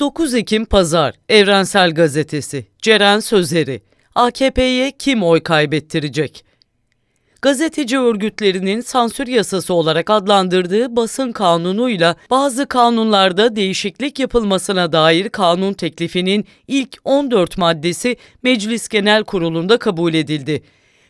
9 Ekim Pazar Evrensel Gazetesi Ceren Sözeri AKP'ye kim oy kaybettirecek? Gazeteci örgütlerinin sansür yasası olarak adlandırdığı basın kanunuyla bazı kanunlarda değişiklik yapılmasına dair kanun teklifinin ilk 14 maddesi Meclis Genel Kurulu'nda kabul edildi.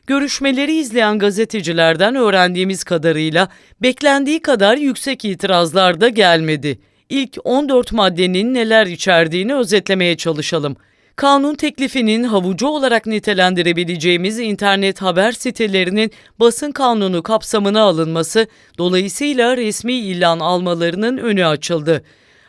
Görüşmeleri izleyen gazetecilerden öğrendiğimiz kadarıyla beklendiği kadar yüksek itirazlar da gelmedi. İlk 14 maddenin neler içerdiğini özetlemeye çalışalım. Kanun teklifinin havucu olarak nitelendirebileceğimiz internet haber sitelerinin basın kanunu kapsamına alınması, dolayısıyla resmi ilan almalarının önü açıldı.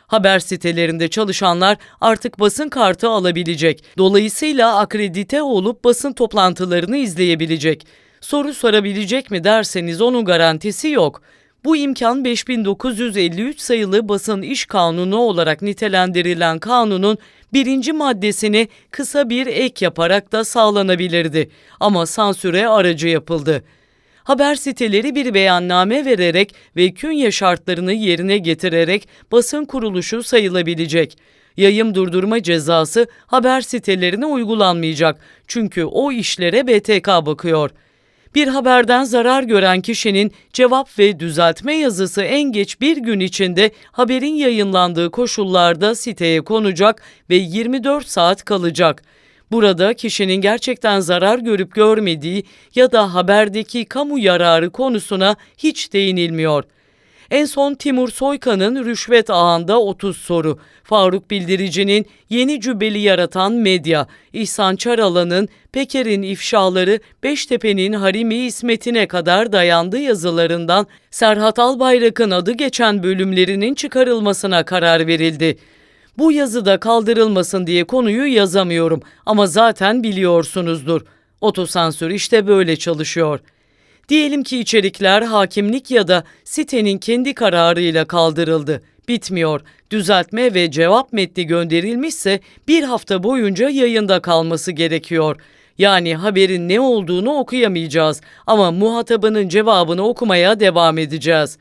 Haber sitelerinde çalışanlar artık basın kartı alabilecek. Dolayısıyla akredite olup basın toplantılarını izleyebilecek. Soru sorabilecek mi derseniz onun garantisi yok. Bu imkan 5953 sayılı basın iş kanunu olarak nitelendirilen kanunun birinci maddesini kısa bir ek yaparak da sağlanabilirdi. Ama sansüre aracı yapıldı. Haber siteleri bir beyanname vererek ve künye şartlarını yerine getirerek basın kuruluşu sayılabilecek. Yayım durdurma cezası haber sitelerine uygulanmayacak. Çünkü o işlere BTK bakıyor. Bir haberden zarar gören kişinin cevap ve düzeltme yazısı en geç bir gün içinde haberin yayınlandığı koşullarda siteye konacak ve 24 saat kalacak. Burada kişinin gerçekten zarar görüp görmediği ya da haberdeki kamu yararı konusuna hiç değinilmiyor. En son Timur Soykan'ın rüşvet ağında 30 soru, Faruk Bildirici'nin yeni cübbeli yaratan medya, İhsan Çaralan'ın Peker'in ifşaları Beştepe'nin Harimi İsmet'ine kadar dayandı yazılarından Serhat Albayrak'ın adı geçen bölümlerinin çıkarılmasına karar verildi. Bu yazıda kaldırılmasın diye konuyu yazamıyorum ama zaten biliyorsunuzdur. Otosansür işte böyle çalışıyor. Diyelim ki içerikler hakimlik ya da sitenin kendi kararıyla kaldırıldı. Bitmiyor. Düzeltme ve cevap metni gönderilmişse bir hafta boyunca yayında kalması gerekiyor. Yani haberin ne olduğunu okuyamayacağız ama muhatabının cevabını okumaya devam edeceğiz.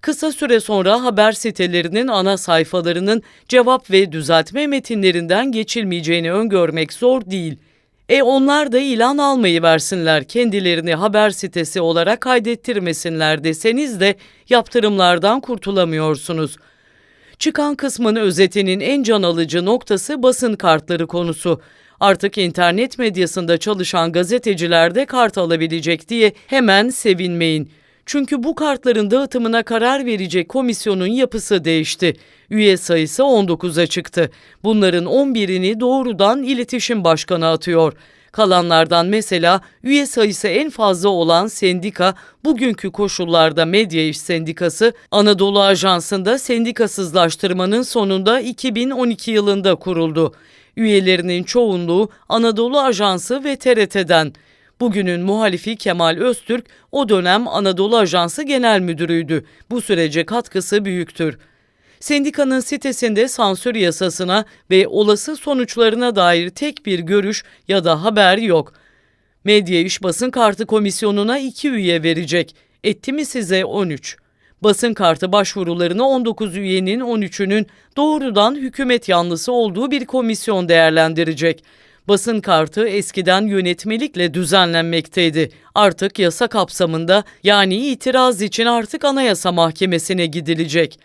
Kısa süre sonra haber sitelerinin ana sayfalarının cevap ve düzeltme metinlerinden geçilmeyeceğini öngörmek zor değil. E onlar da ilan almayı versinler, kendilerini haber sitesi olarak kaydettirmesinler deseniz de yaptırımlardan kurtulamıyorsunuz. Çıkan kısmın özetinin en can alıcı noktası basın kartları konusu. Artık internet medyasında çalışan gazeteciler de kart alabilecek diye hemen sevinmeyin. Çünkü bu kartların dağıtımına karar verecek komisyonun yapısı değişti. Üye sayısı 19'a çıktı. Bunların 11'ini doğrudan iletişim başkanı atıyor. Kalanlardan mesela üye sayısı en fazla olan sendika bugünkü koşullarda Medya İş Sendikası Anadolu Ajansı'nda sendikasızlaştırmanın sonunda 2012 yılında kuruldu. Üyelerinin çoğunluğu Anadolu Ajansı ve TRT'den. Bugünün muhalifi Kemal Öztürk o dönem Anadolu Ajansı Genel Müdürüydü. Bu sürece katkısı büyüktür. Sendikanın sitesinde sansür yasasına ve olası sonuçlarına dair tek bir görüş ya da haber yok. Medya İş Basın Kartı Komisyonu'na iki üye verecek. Etti mi size 13? Basın kartı başvurularını 19 üyenin 13'ünün doğrudan hükümet yanlısı olduğu bir komisyon değerlendirecek. Basın kartı eskiden yönetmelikle düzenlenmekteydi. Artık yasa kapsamında yani itiraz için artık Anayasa Mahkemesi'ne gidilecek.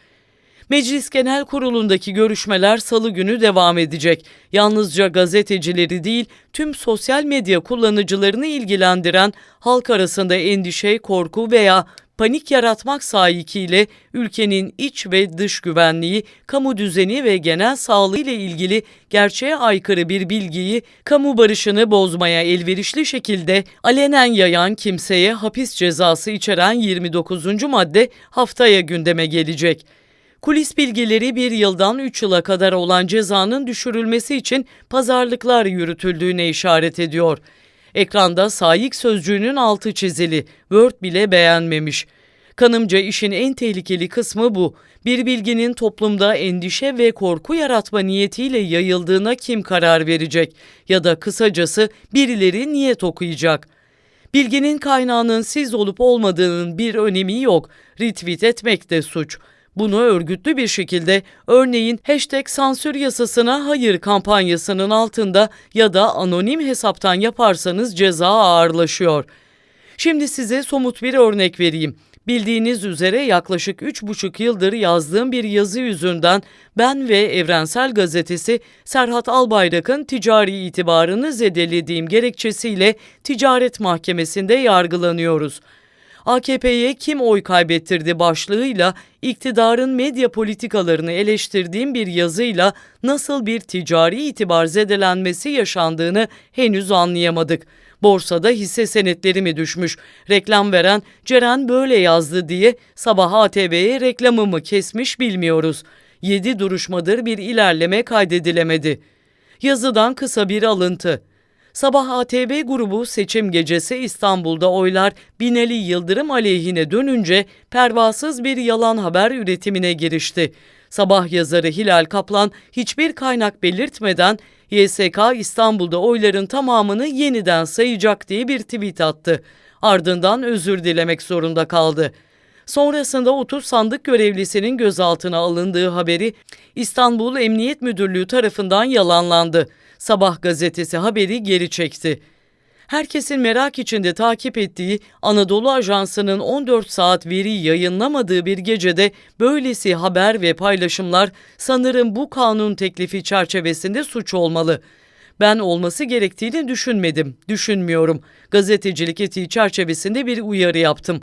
Meclis Genel Kurulu'ndaki görüşmeler salı günü devam edecek. Yalnızca gazetecileri değil, tüm sosyal medya kullanıcılarını ilgilendiren halk arasında endişe, korku veya panik yaratmak sahikiyle ülkenin iç ve dış güvenliği, kamu düzeni ve genel sağlığı ile ilgili gerçeğe aykırı bir bilgiyi kamu barışını bozmaya elverişli şekilde alenen yayan kimseye hapis cezası içeren 29. madde haftaya gündeme gelecek. Kulis bilgileri bir yıldan 3 yıla kadar olan cezanın düşürülmesi için pazarlıklar yürütüldüğüne işaret ediyor. Ekranda sayık sözcüğünün altı çizili, Word bile beğenmemiş. Kanımca işin en tehlikeli kısmı bu. Bir bilginin toplumda endişe ve korku yaratma niyetiyle yayıldığına kim karar verecek? Ya da kısacası birileri niyet okuyacak? Bilginin kaynağının siz olup olmadığının bir önemi yok. Retweet etmek de suç. Bunu örgütlü bir şekilde örneğin hashtag sansür yasasına hayır kampanyasının altında ya da anonim hesaptan yaparsanız ceza ağırlaşıyor. Şimdi size somut bir örnek vereyim. Bildiğiniz üzere yaklaşık 3,5 yıldır yazdığım bir yazı yüzünden ben ve Evrensel Gazetesi Serhat Albayrak'ın ticari itibarını zedelediğim gerekçesiyle ticaret mahkemesinde yargılanıyoruz. AKP'ye kim oy kaybettirdi başlığıyla iktidarın medya politikalarını eleştirdiğim bir yazıyla nasıl bir ticari itibar zedelenmesi yaşandığını henüz anlayamadık. Borsada hisse senetleri mi düşmüş? Reklam veren Ceren böyle yazdı diye sabah ATV'ye reklamımı kesmiş bilmiyoruz. 7 duruşmadır bir ilerleme kaydedilemedi. Yazıdan kısa bir alıntı. Sabah ATV grubu seçim gecesi İstanbul'da oylar Binali Yıldırım aleyhine dönünce pervasız bir yalan haber üretimine girişti. Sabah yazarı Hilal Kaplan hiçbir kaynak belirtmeden YSK İstanbul'da oyların tamamını yeniden sayacak diye bir tweet attı. Ardından özür dilemek zorunda kaldı. Sonrasında 30 sandık görevlisinin gözaltına alındığı haberi İstanbul Emniyet Müdürlüğü tarafından yalanlandı. Sabah gazetesi haberi geri çekti. Herkesin merak içinde takip ettiği Anadolu Ajansı'nın 14 saat veri yayınlamadığı bir gecede böylesi haber ve paylaşımlar sanırım bu kanun teklifi çerçevesinde suç olmalı. Ben olması gerektiğini düşünmedim, düşünmüyorum. Gazetecilik etiği çerçevesinde bir uyarı yaptım.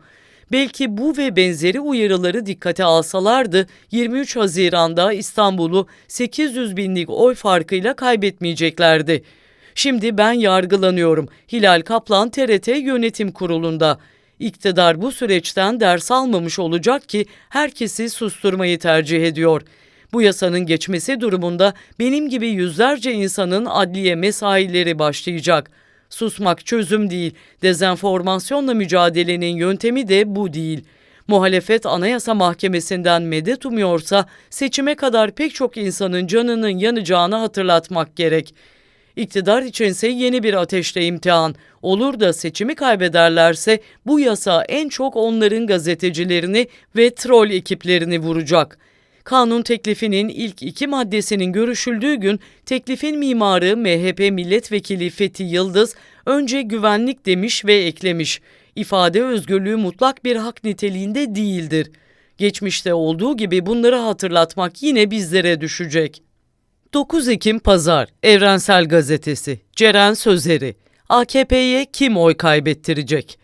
Belki bu ve benzeri uyarıları dikkate alsalardı 23 Haziran'da İstanbul'u 800 binlik oy farkıyla kaybetmeyeceklerdi. Şimdi ben yargılanıyorum. Hilal Kaplan TRT Yönetim Kurulu'nda. İktidar bu süreçten ders almamış olacak ki herkesi susturmayı tercih ediyor. Bu yasanın geçmesi durumunda benim gibi yüzlerce insanın adliye mesaileri başlayacak. Susmak çözüm değil. Dezenformasyonla mücadelenin yöntemi de bu değil. Muhalefet Anayasa Mahkemesi'nden medet umuyorsa seçime kadar pek çok insanın canının yanacağını hatırlatmak gerek. İktidar içinse yeni bir ateşle imtihan. Olur da seçimi kaybederlerse bu yasa en çok onların gazetecilerini ve troll ekiplerini vuracak. Kanun teklifinin ilk iki maddesinin görüşüldüğü gün teklifin mimarı MHP milletvekili Fethi Yıldız önce güvenlik demiş ve eklemiş. İfade özgürlüğü mutlak bir hak niteliğinde değildir. Geçmişte olduğu gibi bunları hatırlatmak yine bizlere düşecek. 9 Ekim Pazar Evrensel Gazetesi Ceren Sözeri AKP'ye kim oy kaybettirecek?